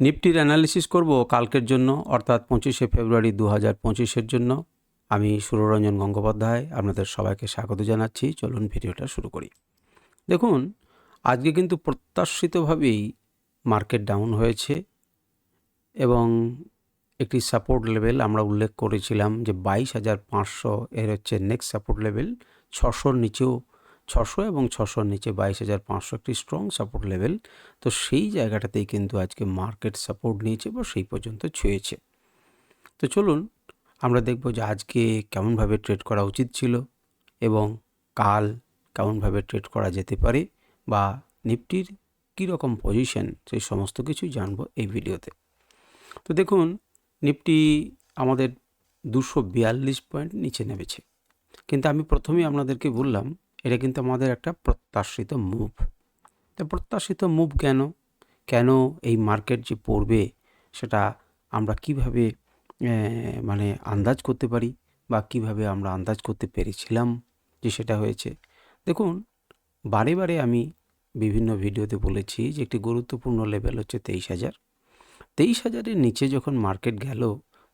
নিফটির analysis করব কালকের জন্য, অর্থাৎ পঁচিশে ফেব্রুয়ারি দু হাজার পঁচিশের জন্য। আমি সুররঞ্জন গঙ্গোপাধ্যায়, আপনাদের সবাইকে স্বাগত জানাচ্ছি। চলুন ভিডিওটা শুরু করি। দেখুন, আজকে কিন্তু প্রত্যাশিতভাবেই মার্কেট ডাউন হয়েছে এবং একটি সাপোর্ট লেভেল আমরা উল্লেখ করেছিলাম যে বাইশ হাজার পাঁচশো এর হচ্ছে নেক্সট সাপোর্ট লেভেল ছশোর নিচেও ছশো এবং ছশোর নিচে বাইশ হাজার পাঁচশো একটি স্ট্রং সাপোর্ট লেভেল তো সেই জায়গাটাতেই কিন্তু আজকে মার্কেট সাপোর্ট নিয়েছে বা সেই পর্যন্ত ছুঁয়েছে। তো চলুন, আমরা দেখব যে আজকে কেমনভাবে ট্রেড করা উচিত ছিল এবং কাল কেমনভাবে ট্রেড করা যেতে পারে বা নিফটির কীরকম পজিশন সেই সমস্ত কিছু জানব এই ভিডিওতে। তো দেখুন, নিফটি আমাদের দুশো বিয়াল্লিশ পয়েন্ট নিচে নেমেছে। কিন্তু আমি প্রথমেই আপনাদেরকে বললাম এটা কিন্তু আমাদের একটা প্রত্যাশিত মুভ তো প্রত্যাশিত মুভ কেন? কেন এই মার্কেট যে পড়বে সেটা আমরা কীভাবে মানে আন্দাজ করতে পারি বা কীভাবে আমরা আন্দাজ করতে পেরেছিলাম যে সেটা হয়েছে? দেখুন, বারে বারে আমি বিভিন্ন ভিডিওতে বলেছি যে একটি গুরুত্বপূর্ণ লেভেল হচ্ছে তেইশ হাজার। তেইশ হাজারের নিচে যখন মার্কেট গেল,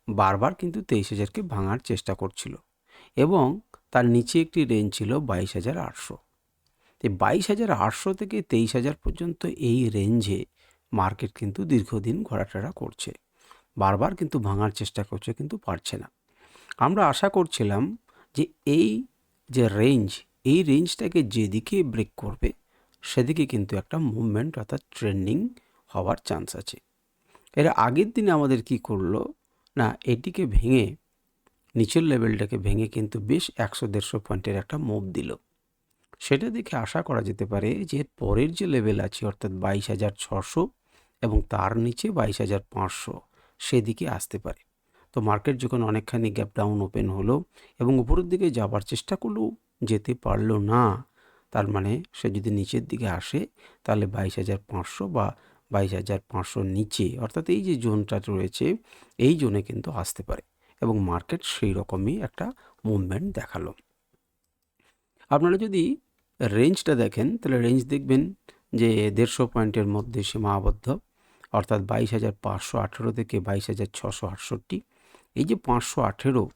বারবার কিন্তু তেইশ হাজারকে ভাঙার চেষ্টা করছিল। এবং তার নিচে একটি রেঞ্জ ছিল বাইশ হাজার আটশো। এই বাইশ হাজার আটশো থেকে তেইশ হাজার পর্যন্ত এই রেঞ্জে মার্কেট কিন্তু দীর্ঘদিন ঘোরাফেরা করছে। বারবার কিন্তু ভাঙার চেষ্টা করছে কিন্তু পারছে না। আমরা আশা করছিলাম যে এই যে রেঞ্জ এই রেঞ্জটাকে যেদিকে ব্রেক করবে, সেদিকে কিন্তু একটা মুভমেন্ট অর্থাৎ ট্রেন্ডিং হওয়ার চান্স আছে। এর আগের দিনে আমাদের কি করল? না, এটিকে ভেঙে নিচের লেভেলটাকে ভেঙে কিন্তু বেশ একশো দেড়শো পয়েন্টের একটা মুভ দিল। সেটা দেখে আশা করা যেতে পারে যে পরের যে লেভেল আছে, অর্থাৎ বাইশ হাজার ছশো এবং তার নিচে বাইশ হাজার পাঁচশো, সেদিকে আসতে পারে। তো মার্কেট যখন অনেকখানি গ্যাপ ডাউন ওপেন হলো এবং উপরের দিকে যাবার চেষ্টা করলেও যেতে পারল না, তার মানে সে যদি নিচের দিকে আসে, তাহলে বাইশ হাজার পাঁচশো বা বাইশ হাজার পাঁচশোর নিচে, অর্থাৎ এই যে জোনটা রয়েছে, এই জোনে কিন্তু আসতে পারে। এবং মার্কেট সেই রকমই একটা মুভমেন্ট দেখাল। আপনারা যদি রেঞ্জটা দেখেন, তাহলে রেঞ্জ দেখবেন যে দেড়শো পয়েন্টের মধ্যে সীমাবদ্ধ, অর্থাৎ বাইশ হাজার পাঁচশো আঠেরো থেকে বাইশ হাজার ছশো আটষট্টি। এই যে পাঁচশো আঠেরো,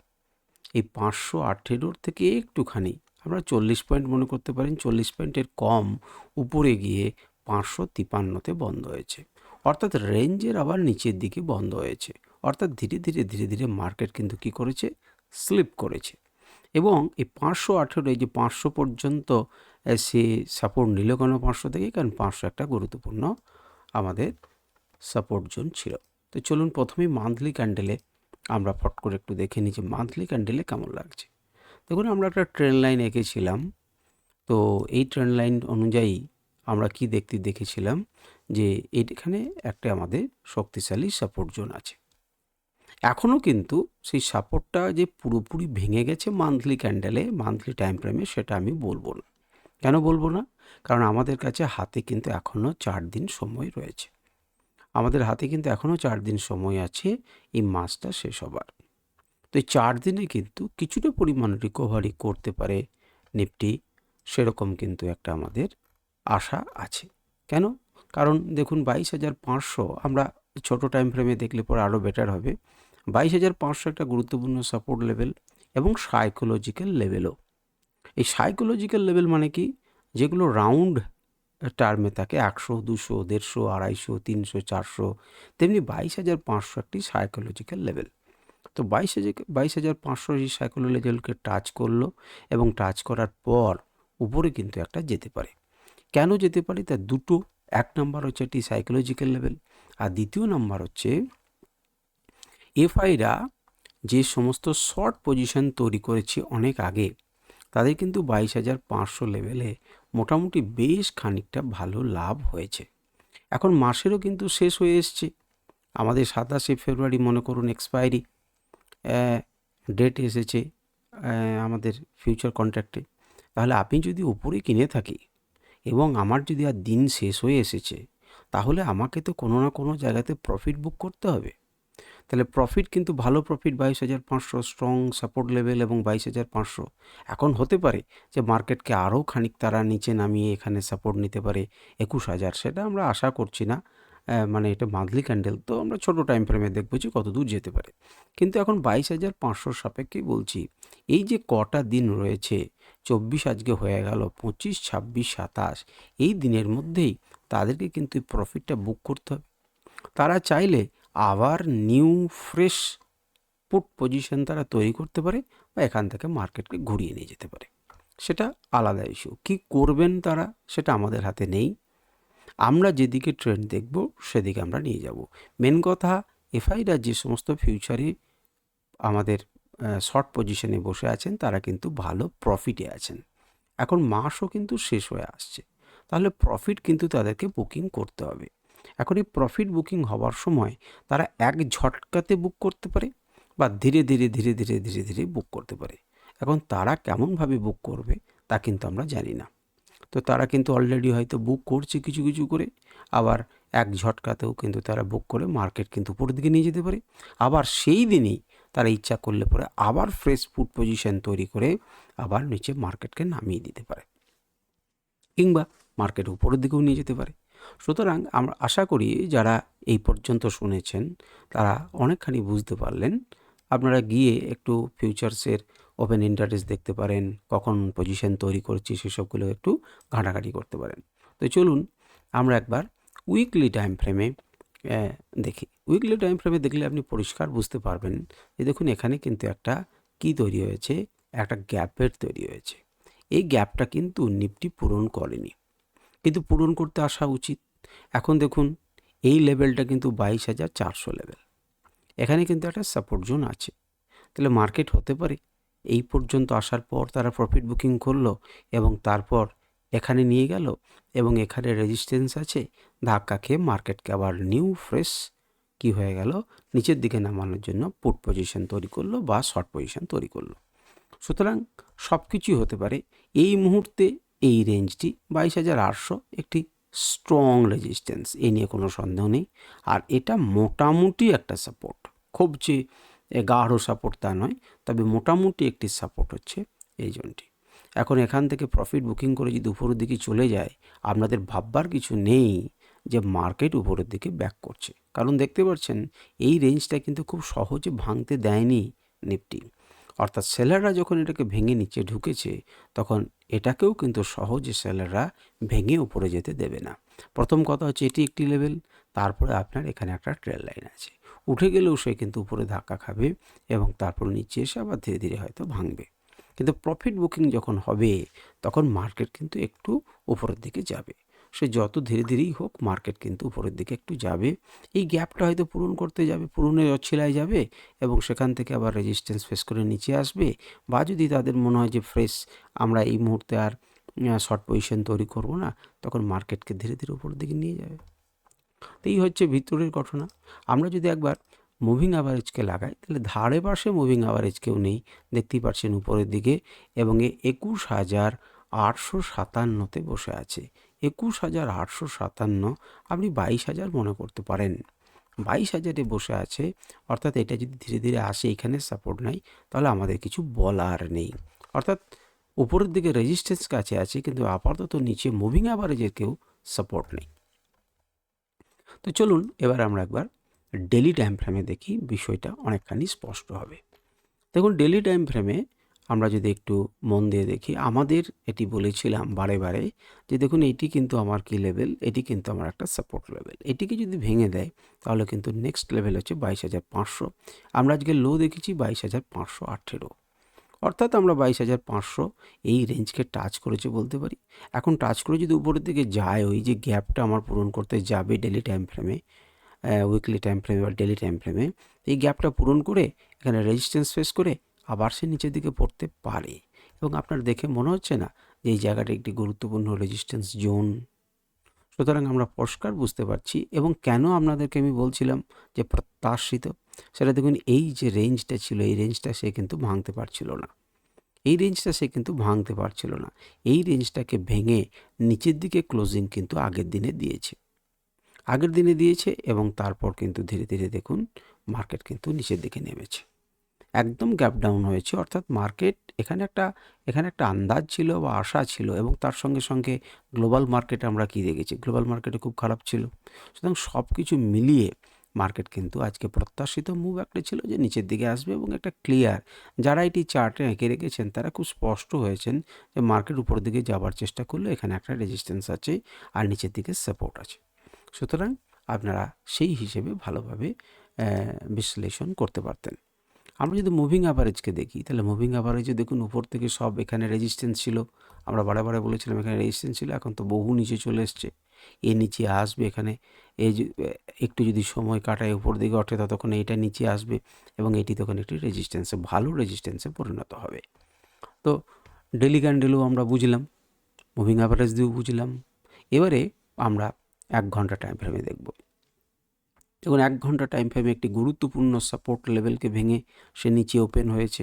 এই পাঁচশো আঠেরোর থেকে একটুখানি আমরা চল্লিশ পয়েন্ট মনে করতে পারেন, চল্লিশ পয়েন্টের কম উপরে গিয়ে পাঁচশো তিপান্নতে বন্ধ হয়েছে। অর্থাৎ রেঞ্জের আবার নিচের দিকে বন্ধ হয়েছে। অর্থাৎ ধীরে ধীরে ধীরে ধীরে মার্কেট কিন্তু কি করেছে? স্লিপ করেছে। এবং এই পাঁচশো আঠেরো, এই যে পাঁচশো পর্যন্ত সে সাপোর্ট নিল কেন পাঁচশো থেকে? কারণ পাঁচশো একটা গুরুত্বপূর্ণ আমাদের সাপোর্ট জোন ছিল। তো চলুন প্রথমেই মান্থলি ক্যান্ডেলে আমরা ফট করে একটু দেখে নিই যে মান্থলি ক্যান্ডেলে কেমন লাগছে। দেখুন, আমরা একটা ট্রেন লাইন এঁকেছিলাম। তো এই ট্রেন লাইন অনুযায়ী আমরা কি দেখতে দেখেছিলাম? যে এখানে একটা আমাদের শক্তিশালী সাপোর্ট জোন আছে। এখনও কিন্তু সেই সাপোর্টটা যে পুরোপুরি ভেঙে গেছে মান্থলি ক্যান্ডেলে মান্থলি টাইম ফ্রেমে সেটা আমি বলব না। কেন বলব না? কারণ আমাদের কাছে হাতে কিন্তু এখনও চার দিন সময় রয়েছে। আমাদের হাতে কিন্তু এখনও চার দিন সময় আছে এই মাসটা শেষ হবার। তো এই চার দিনে কিন্তু কিছুটা পরিমাণ রিকভারি করতে পারে নিফটি সেরকম কিন্তু একটা আমাদের আশা আছে। কেন? কারণ দেখুন বাইশ হাজার পাঁচশো, আমরা ছোটো টাইম ফ্রেমে দেখলে পরে আরও বেটার হবে। বাইশ হাজার পাঁচশো একটা গুরুত্বপূর্ণ সাপোর্ট লেভেল এবং সাইকোলজিক্যাল লেভেলও এই সাইকোলজিক্যাল লেভেল মানে কি? যেগুলো রাউন্ড টার্মে থাকে, একশো, দুশো, দেড়শো, আড়াইশো, তিনশো, চারশো, তেমনি বাইশ হাজার পাঁচশো একটি সাইকোলজিক্যাল লেভেল তো বাইশ হাজার বাইশ হাজার পাঁচশো এই সাইকোলজিক্যালকে টাচ করল এবং টাচ করার পর উপরে কিন্তু একটা যেতে পারে। কেন যেতে পারে? তার দুটো, এক নাম্বার হচ্ছে একটি সাইকোলজিক্যাল লেভেল আর দ্বিতীয় নাম্বার হচ্ছে এফআইরা যে সমস্ত শর্ট পজিশন তৈরি করেছে অনেক আগে, তাদের কিন্তু বাইশ হাজার পাঁচশো লেভেলে মোটামুটি বেশ খানিকটা ভালো লাভ হয়েছে। এখন মাসেরও কিন্তু শেষ হয়ে এসছে। আমাদের সাতাশে ফেব্রুয়ারি মনে করুন এক্সপায়ারি ডেট এসেছে আমাদের ফিউচার কন্ট্রাক্টে তাহলে আপনি যদি উপরে কিনে থাকি এবং আমার যদি আর দিন শেষ হয়ে এসেছে, তাহলে আমাকে তো কোনো না কোনো জায়গাতে প্রফিট বুক করতে হবে। তাহলে প্রফিট কিন্তু ভালো প্রফিট বাইশ হাজার পাঁচশো স্ট্রং সাপোর্ট লেভেল এবং বাইশ হাজার পাঁচশো। এখন হতে পারে যে মার্কেটকে আরও খানিক তারা নিচে নামিয়ে এখানে সাপোর্ট নিতে পারে একুশ হাজার। সেটা আমরা আশা করছি না মানে এটা মান্থলি ক্যান্ডেল তো আমরা ছোটো টাইম ফ্রেমে দেখব যে কত দূর যেতে পারে। কিন্তু এখন বাইশ হাজার পাঁচশোর সাপেক্ষেই বলছি, এই যে কটা দিন রয়েছে, চব্বিশ আজকে হয়ে গেল, পঁচিশ, ছাব্বিশ, সাতাশ, এই দিনের মধ্যেই তাদেরকে কিন্তু প্রফিটটা বুক করতে হবে। তারা চাইলে আবার নিউ ফ্রেশ পুট পজিশন তারা তৈরি করতে পারে বা এখান থেকে মার্কেটকে ঘুরিয়ে নিয়ে যেতে পারে। সেটা আলাদা ইস্যু কি করবেন তারা সেটা আমাদের হাতে নেই। আমরা যেদিকে ট্রেন্ড দেখব সেদিকে আমরা নিয়ে যাব। মেন কথা এফআইরা যে সমস্ত ফিউচারে আমাদের শর্ট পজিশনে বসে আছেন, তারা কিন্তু ভালো প্রফিটে আছেন। এখন মাসও কিন্তু শেষ হয়ে আসছে। তাহলে প্রফিট কিন্তু তাদেরকে বুকিং করতে হবে। এখন এই প্রফিট বুকিং হওয়ার সময় তারা এক ঝটকাতে বুক করতে পারে বা ধীরে ধীরে ধীরে ধীরে ধীরে ধীরে বুক করতে পারে। এখন তারা কেমনভাবে বুক করবে তা কিন্তু আমরা জানি না। তো তারা কিন্তু অলরেডি হয়তো বুক করছে কিছু কিছু করে, আবার এক ঝটকাতেও কিন্তু তারা বুক করে মার্কেট কিন্তু উপরের দিকে নিয়ে যেতে পারে। আবার সেই দিনই তারা ইচ্ছা করলে পরে আবার ফ্রেশ ফুড পজিশন তৈরি করে আবার নিচে মার্কেটকে নামিয়ে দিতে পারে। কিংবা মার্কেট উপরের দিকেও নিয়ে যেতে পারে। সুতরাং আমরা আশা করি যারা এই পর্যন্ত শুনেছেন, তারা অনেকখানি বুঝতে পারলেন। আপনারা গিয়ে একটু ফিউচার্সের ওপেন ইন্টারেস্ট দেখতে পারেন, কখন পজিশন তৈরি করছি সেসবগুলো একটু ঘাঁটাঘাঁটি করতে পারেন। তো চলুন আমরা একবার উইকলি টাইম ফ্রেমে দেখি। উইকলি টাইম ফ্রেমে দেখলে আপনি পরিষ্কার বুঝতে পারবেন যে দেখুন এখানে কিন্তু একটা কি তৈরি হয়েছে, একটা গ্যাপের তৈরি হয়েছে। এই গ্যাপটা কিন্তু নিফটি পূরণ করেনি। কিন্তু পূরণ করতে আসা উচিত। এখন দেখুন, এই লেভেলটা কিন্তু বাইশ হাজার চারশো লেভেল। এখানে কিন্তু একটা সাপোর্ট জোন আছে। তাহলে মার্কেট হতে পারে। এই পর্যন্ত আসার পর তারা প্রফিট বুকিং করল এবং তারপর এখানে নিয়ে গেল এবং এখানে রেজিস্ট্যান্স আছে। ধাক্কা খেয়ে মার্কেটকে আবার নিউ ফ্রেশ কি হয়ে গেল? নিচের দিকে নামানোর জন্য পুট পজিশন তৈরি করল বা শর্ট পজিশন তৈরি করল। সুতরাং সব কিছুই হতে পারে। এই মুহূর্তে এই রেঞ্জটি বাইশ হাজার আটশো একটি স্ট্রং রেজিস্ট্যান্স এ নিয়ে কোনো সন্দেহ নেই। আর এটা মোটামুটি একটা সাপোর্ট খুব যে গাঢ় সাপোর্ট তা নয়, তবে মোটামুটি একটি সাপোর্ট হচ্ছে এই জোনটি। এখন এখান থেকে প্রফিট বুকিং করে যদি উপরের দিকে চলে যায়, আপনাদের ভাববার কিছু নেই যে মার্কেট উপরের দিকে ব্যাক করছে। কারণ দেখতে পাচ্ছেন, এই রেঞ্জটা কিন্তু খুব সহজে ভাঙতে দেয়নি নিফটি অর্থাৎ সেলাররা যখন এটাকে ভেঙে নিচে ঢুকেছে, তখন এটাকেও কিন্তু সহজে সেলাররা ভেঙে উপরে যেতে দেবে না। প্রথম কথা হচ্ছে এটি একটি লেভেল তারপরে আপনার এখানে একটা ট্রেল লাইন আছে। উঠে গেলেও সে কিন্তু উপরে ধাক্কা খাবে এবং তারপর নিচে এসে আবার ধীরে ধীরে হয়তো ভাঙবে। কিন্তু প্রফিট বুকিং যখন হবে, তখন মার্কেট কিন্তু একটু উপরের দিকে যাবে। সে যত ধীরে ধীরেই হোক মার্কেট কিন্তু উপরের দিকে একটু যাবে। এই গ্যাপটা হয়তো পূরণ করতে যাবে পূরণের অছিলায় যাবে এবং সেখান থেকে আবার রেজিস্ট্যান্স ফেস করে নিচে আসবে বা যদি তাদের মনে হয় যে ফ্রেশ আমরা এই মুহূর্তে আর শর্ট পজিশন তৈরি করব না, তখন মার্কেটকে ধীরে ধীরে উপরের দিকে নিয়ে যাবে। তো এই হচ্ছে ভিতরের ঘটনা। আমরা যদি একবার মুভিং অ্যাভারেজকে লাগাই, তাহলে ধারে পাশে মুভিং অ্যাভারেজ কেউ নেই। দেখতেই পাচ্ছেন উপরের দিকে এবং এ একুশ হাজার আটশো সাতান্নতে বসে আছে। একুশ হাজার আটশো সাতান্ন, আপনি বাইশ হাজার মনে করতে পারেন। বাইশ হাজারে বসে আছে, অর্থাৎ এটা যদি ধীরে ধীরে আসে, এখানে সাপোর্ট নাই, তাহলে আমাদের কিছু বলার নেই। অর্থাৎ উপরের দিকে রেজিস্ট্যান্স কাছে আছে, কিন্তু আপাতত নিচে মুভিং অ্যাভারেজের কেউ সাপোর্ট নেই। তো চলুন, এবার আমরা একবার ডেলি টাইম ফ্রেমে দেখি, বিষয়টা অনেকখানি স্পষ্ট হবে। দেখুন ডেলি টাইম ফ্রেমে আমরা যদি একটু মন দিয়ে দেখি, আমাদের এটি বলেছিলাম বারে বারে যে দেখুন, এটি কিন্তু আমার কি লেভেল? এটি কিন্তু আমার একটা সাপোর্ট লেভেল এটিকে যদি ভেঙে দেয়, তাহলে কিন্তু নেক্সট লেভেল হচ্ছে বাইশ হাজার পাঁচশো। আমরা আজকে লো দেখেছি বাইশ হাজার পাঁচশো আঠেরো। অর্থাৎ আমরা বাইশ হাজার পাঁচশো এই রেঞ্জকে টাচ করেছে বলতে পারি। এখন টাচ করে যদি উপরের দিকে যায়, ওই যে গ্যাপটা আমার পূরণ করতে যাবে ডেলি টাইম ফ্রেমে উইকলি টাইম ফ্রেমে বা ডেলি টাইম ফ্রেমে এই গ্যাপটা পূরণ করে, এখানে রেজিস্ট্যান্স ফেস করে আবার সে নিচের দিকে পড়তে পারে। এবং আপনার দেখে মনে হচ্ছে না যে এই জায়গাটা একটি গুরুত্বপূর্ণ রেজিস্ট্যান্স জোন সুতরাং আমরা পরিষ্কার বুঝতে পারছি এবং কেন আপনাদেরকে আমি বলছিলাম যে প্রত্যাশিত, সেটা দেখুন, এই যে রেঞ্জটা ছিল, এই রেঞ্জটা সে কিন্তু ভাঙতে পারছিল না। এই রেঞ্জটা সে কিন্তু ভাঙতে পারছিল না। এই রেঞ্জটাকে ভেঙে নিচের দিকে ক্লোজিং কিন্তু আগের দিনে দিয়েছে। আগের দিনে দিয়েছে এবং তারপর কিন্তু ধীরে ধীরে দেখুন মার্কেট কিন্তু নিচের দিকে নেমেছে। একদম গ্যাপ ডাউন হয়েছে। অর্থাৎ মার্কেট এখানে একটা এখানে একটা আন্দাজ ছিল বা আশা ছিল এবং তার সঙ্গে সঙ্গে গ্লোবাল মার্কেটে আমরা কী দেখেছি? গ্লোবাল মার্কেটে খুব খারাপ ছিল। সুতরাং সব কিছু মিলিয়ে মার্কেট কিন্তু আজকে প্রত্যাশিত মুভ একটা ছিল যে নিচের দিকে আসবে এবং একটা ক্লিয়ার যারা এটি চার্টে এঁকে রেখেছেন তারা খুব স্পষ্ট হয়েছেন যে মার্কেট উপর দিকে যাওয়ার চেষ্টা করলে এখানে একটা রেজিস্ট্যান্স আছে আর নিচের দিকে সাপোর্ট আছে। সুতরাং আপনারা সেই হিসেবে ভালোভাবে বিশ্লেষণ করতে পারতেন। আমরা যদি মুভিং অ্যাভারেজকে দেখি, তাহলে মুভিং অ্যাভারেজে দেখুন উপর থেকে সব এখানে রেজিস্ট্যান্স ছিল। আমরা বারে বারে বলেছিলাম এখানে রেজিস্ট্যান্স ছিল, এখন তো বহু নিচে চলে এসছে। এ নিচে আসবে এখানে এই একটু যদি সময় কাটায় উপর দিকে ওঠে ততক্ষণ এইটা নিচে আসবে এবং এটি তখন একটি রেজিস্ট্যান্সে ভালো রেজিস্ট্যান্সে পরিণত হবে। তো ডেলি ক্যান্ডেলও আমরা বুঝলাম মুভিং অ্যাভারেজ দিয়েও বুঝলাম। এবারে আমরা এক ঘণ্টা টাইম ফ্রেমে দেখব। দেখুন এক ঘণ্টা টাইম ফ্রেমে একটি গুরুত্বপূর্ণ সাপোর্ট লেভেলকে ভেঙে সে নিচে ওপেন হয়েছে।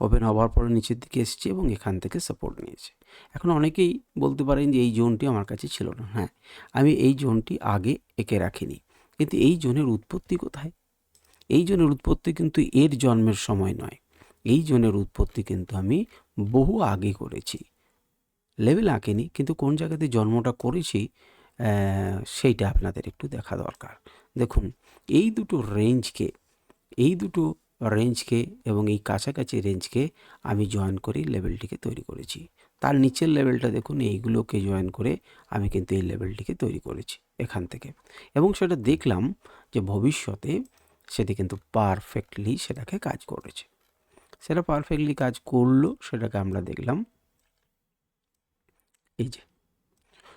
ওপেন হওয়ার পরে নিচের দিকে এসেছে এবং এখান থেকে সাপোর্ট নিয়েছে। এখন অনেকেই বলতে পারেন যে, এই জোনটি আমার কাছে ছিল না। হ্যাঁ আমি এই জোনটি আগে এঁকে রাখিনি। কিন্তু এই জোনের উৎপত্তি কোথায়? এই জোনের উৎপত্তি কিন্তু এর জন্মের সময় নয়। এই জোনের উৎপত্তি কিন্তু আমি বহু আগে করেছি। লেভেল আঁকেনি, কিন্তু কোন জায়গাতে জন্মটা করেছি সেইটা আপনাদের একটু দেখা দরকার। দেখুন, এই দুটো রেঞ্জকে এই দুটো রেঞ্জকে এবং এই কাছাকাছি রেঞ্জকে আমি জয়েন করি লেভেলটিকে তৈরি করেছি। তার নিচের লেভেলটা দেখুন, এইগুলোকে জয়েন করে আমি কিন্তু এই লেভেলটিকে তৈরি করেছি এখান থেকে। এবং সেটা দেখলাম যে ভবিষ্যতে সেটি কিন্তু পারফেক্টলি সেটাকে কাজ করেছে। সেটা পারফেক্টলি কাজ করল, সেটাকে আমরা দেখলাম, এই যে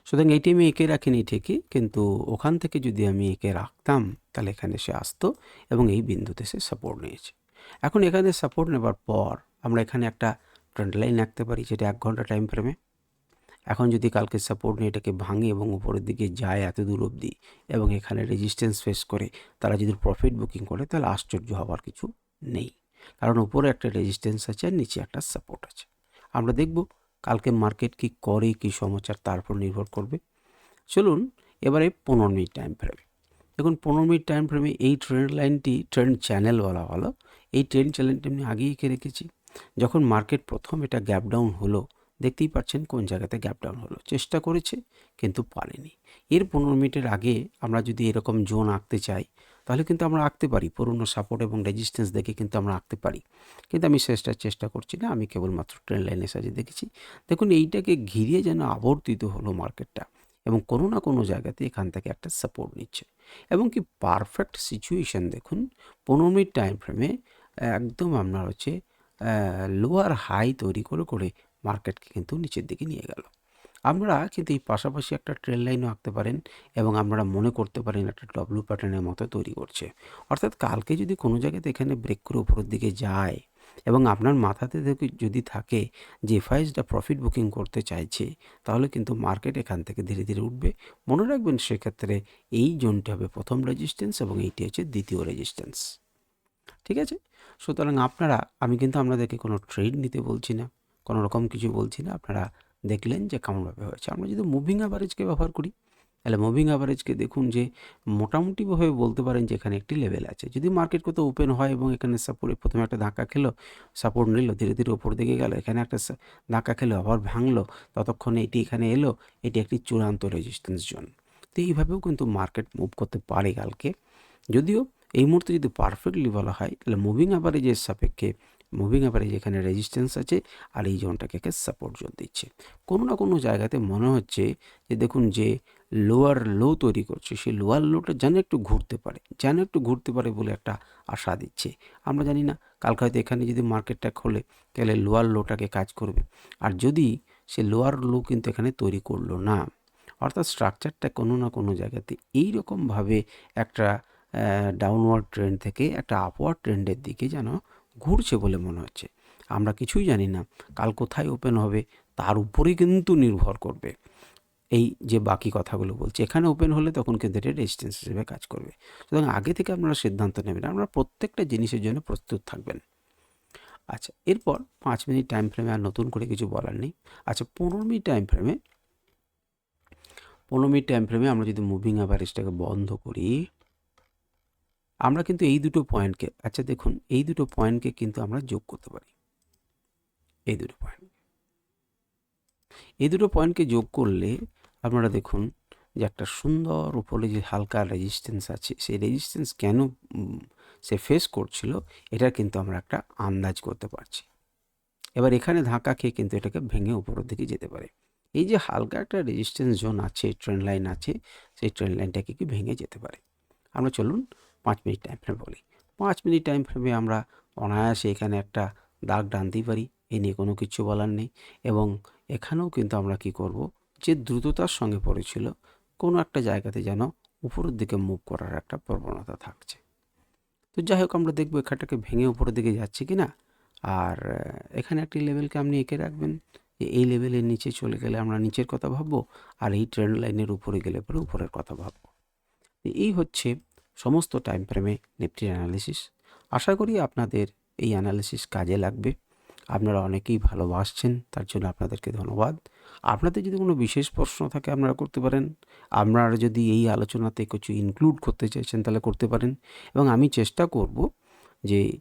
সুতরাং এইটি আমি এঁকে রাখিনি ঠিকই, কিন্তু ওখান থেকে যদি আমি এঁকে রাখতাম, তাহলে এখানে সে আসতো এবং এই বিন্দুতে সে সাপোর্ট নিয়েছে। এখন এখানে সাপোর্ট নেবার পর আমরা এখানে একটা ট্রেন্ড লাইন আঁকতে পারি, যেটা এক ঘণ্টা টাইম ফ্রেমে এখন যদি কালকে সাপোর্ট নিয়ে এটাকে ভাঙে এবং উপরের দিকে যায় এত দূর অবধি এবং এখানে রেজিস্ট্যান্স ফেস করে, তারা যদি প্রফিট বুকিং করে, তাহলে আশ্চর্য হওয়ার কিছু নেই। কারণ উপরে একটা রেজিস্ট্যান্স আছে আর নিচে একটা সাপোর্ট আছে। আমরা দেখব কালকে মার্কেট কি করে, কি সমাচার, তার উপর নির্ভর করবে। চলুন এবারে পনেরো মিনিট টাইম ফ্রেমে দেখুন, পনেরো মিনিট টাইম ফ্রেমে এই ট্রেন্ড লাইনটি ট্রেন্ড চ্যানেল বলা হলো, এই ট্রেন্ড চ্যানেলটি আমি আগেই এঁকে রেখেছি। যখন মার্কেট প্রথম এটা গ্যাপ ডাউন হলো, দেখতেই পাচ্ছেন কোন জায়গাতে গ্যাপ ডাউন হলো। চেষ্টা করেছে, কিন্তু পারেনি। এর পনেরো মিনিটের আগে আমরা যদি এরকম জোন আঁকতে চাই তাহলে কিন্তু আমরা আঁকতে পারি। পুরনো সাপোর্ট এবং রেজিস্ট্যান্স দেখে কিন্তু আমরা আঁকতে পারি। কিন্তু আমি শেষটা চেষ্টা করছি না, আমি কেবলমাত্র ট্রেন লাইনে সাজে দেখেছি। দেখুন, এইটাকে ঘিরিয়ে যেন আবর্তিত হলো মার্কেটটা এবং কোনো না কোনো জায়গাতে এখান থেকে একটা সাপোর্ট নিচ্ছে। এবং কি পারফেক্ট সিচুয়েশান দেখুন, পনেরো মিনিট টাইম ফ্রেমে একদম আপনার হচ্ছে লোয়ার হাই তৈরি করে করে মার্কেটকে কিন্তু নিচের দিকে নিয়ে গেল। আমরা কিন্তু এই পাশাপাশি একটা ট্রেন লাইনও আঁকতে পারেন এবং আপনারা মনে করতে পারেন একটা ডব্লু প্যাটার্নের মতো তৈরি করছে। অর্থাৎ কালকে যদি কোনো জায়গাতে এখানে ব্রেক করে উপরের দিকে যায় এবং আপনার মাথাতে যদি থাকে যে এফআইএসটা প্রফিট বুকিং করতে চাইছে, তাহলে কিন্তু মার্কেট এখান থেকে ধীরে ধীরে উঠবে। মনে রাখবেন সেক্ষেত্রে এই জোনটি হবে প্রথম রেজিস্ট্যান্স এবং এইটি হচ্ছে দ্বিতীয় রেজিস্ট্যান্স ঠিক আছে? সুতরাং আপনারা, আমি কিন্তু আপনাদেরকে কোনো ট্রেড নিতে বলছি না, কোনো রকম কিছু বলছি না, আপনারা দেখলেন যে কেমনভাবে হয়েছে। আমরা যদি মুভিং অ্যাভারেজকে ব্যবহার করি, তাহলে মুভিং অ্যাভারেজকে দেখুন যে মোটামুটিভাবে বলতে পারেন যে এখানে একটি লেভেল আছে। যদি মার্কেট কোথাও ওপেন হয় এবং এখানে সাপোর্ট প্রথমে একটা ধাক্কা খেলো সাপোর্ট নিল, ধীরে ধীরে ওপর দিকে গেল, এখানে একটা ধাক্কা খেলো, আবার ভাঙলো, ততক্ষণে এটি এখানে এলো, এটি একটি চূড়ান্ত রেজিস্ট্যান্স জোন তো এইভাবেও কিন্তু মার্কেট মুভ করতে পারে কালকে। যদিও এই মুহূর্তে যদি পারফেক্টলি বলা হয়, তাহলে মুভিং অ্যাভারেজের সাপেক্ষে মুভিং অ্যাভারেজ এখানে রেজিস্ট্যান্স আছে আর এই জোনটাকে একে সাপোর্ট জোন দিচ্ছে। কোনো না কোনো জায়গাতে মনে হচ্ছে যে দেখুন যে লোয়ার লো তৈরি করছে সেই লোয়ার লোটা যেন একটু ঘুরতে পারে, যেন একটু ঘুরতে পারে বলে একটা আশা দিচ্ছে। আমরা জানি না, কালকে হয়তো এখানে যদি মার্কেটটা খোলে, তাহলে লোয়ার লোটাকে কাজ করবে। আর যদি সে লোয়ার লো কিন্তু এখানে তৈরি করল না, অর্থাৎ স্ট্রাকচারটা কোনো না কোনো জায়গাতে এইরকমভাবে একটা ডাউনওয়ার্ড ট্রেন্ড থেকে একটা আপওয়ার্ড ট্রেন্ডের দিকে যেন ঘুরছে বলে মনে হচ্ছে। আমরা কিছুই জানি না, কাল কোথায় ওপেন হবে, তার উপরেই কিন্তু নির্ভর করবে। এই যে বাকি কথাগুলো বলছি, এখানে ওপেন হলে তখন কিন্তু এটা রেজিস্ট্যান্স হিসেবে কাজ করবে। সুতরাং আগে থেকে আপনারা সিদ্ধান্ত নেবেন, আপনারা প্রত্যেকটা জিনিসের জন্য প্রস্তুত থাকবেন। আচ্ছা এরপর পাঁচ মিনিট টাইম ফ্রেমে আর নতুন করে কিছু বলার নেই। আচ্ছা পনেরো মিনিট টাইম ফ্রেমে পনেরো মিনিট টাইম ফ্রেমে আমরা যদি মুভিং অ্যাভারেজটাকে বন্ধ করি আমরা কিন্তু এই দুটো পয়েন্টকে আচ্ছা দেখুন, এই দুটো পয়েন্টকে কিন্তু আমরা যোগ করতে পারি। এই দুটো পয়েন্ট এই দুটো পয়েন্টকে যোগ করলে আপনারা দেখুন যে একটা সুন্দর উপরে যে হালকা রেজিস্ট্যান্স আছে, সেই রেজিস্ট্যান্স কেন সে ফেস করছিল এটা কিন্তু আমরা একটা আন্দাজ করতে পারছি। এবার এখানে ধাক্কা খেয়ে কিন্তু এটাকে ভেঙে উপরের দিকে যেতে পারে। এই যে হালকা একটা রেজিস্ট্যান্স জোন আছে ট্রেন লাইন আছে, সেই ট্রেন লাইনটাকে কি ভেঙে যেতে পারে? আমরা চলুন পাঁচ মিনিট টাইম ফ্রেম বলি। পাঁচ মিনিট টাইম ফ্রেমে আমরা অনায়াসে এখানে একটা দাগ টানতেই পারি, এ নিয়ে কোনো কিছু বলার নেই এবং এখানেও কিন্তু আমরা কি করব, যে দ্রুততার সঙ্গে পড়েছিল, কোনো একটা জায়গাতে যেন উপরের দিকে মুভ করার একটা প্রবণতা থাকছে। তো যাই হোক, আমরা দেখব এখানটাকে ভেঙে উপরের দিকে যাচ্ছে কি না আর এখানে একটি লেভেলকে আপনি এঁকে রাখবেন। যে এই লেভেলের নিচে চলে গেলে আমরা নিচের কথা ভাববো, আর এই ট্রেন্ড লাইনের উপরে গেলে পরে উপরের কথা ভাববো। এই হচ্ছে সমস্ত টাইম ফ্রেমে নিফটির অ্যানালিসিস। আশা করি আপনাদের এই অ্যানালিসিস কাজে লাগবে। আপনারা অনেকেই ভালোবাসছেন, তার জন্য আপনাদেরকে ধন্যবাদ। আপনাদের যদি কোনো বিশেষ প্রশ্ন থাকে আপনারা করতে পারেন। আপনারা যদি এই আলোচনাতে কিছু ইনক্লুড করতে চাইছেন তাহলে করতে পারেন। এবং আমি চেষ্টা করব যে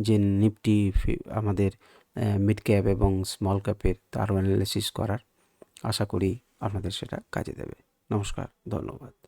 যে নিফটি আমাদের মিড ক্যাপ এবং স্মল ক্যাপের তারও অ্যানালিসিস করার। আশা করি আপনাদের সেটা কাজে দেবে। নমস্কার, ধন্যবাদ।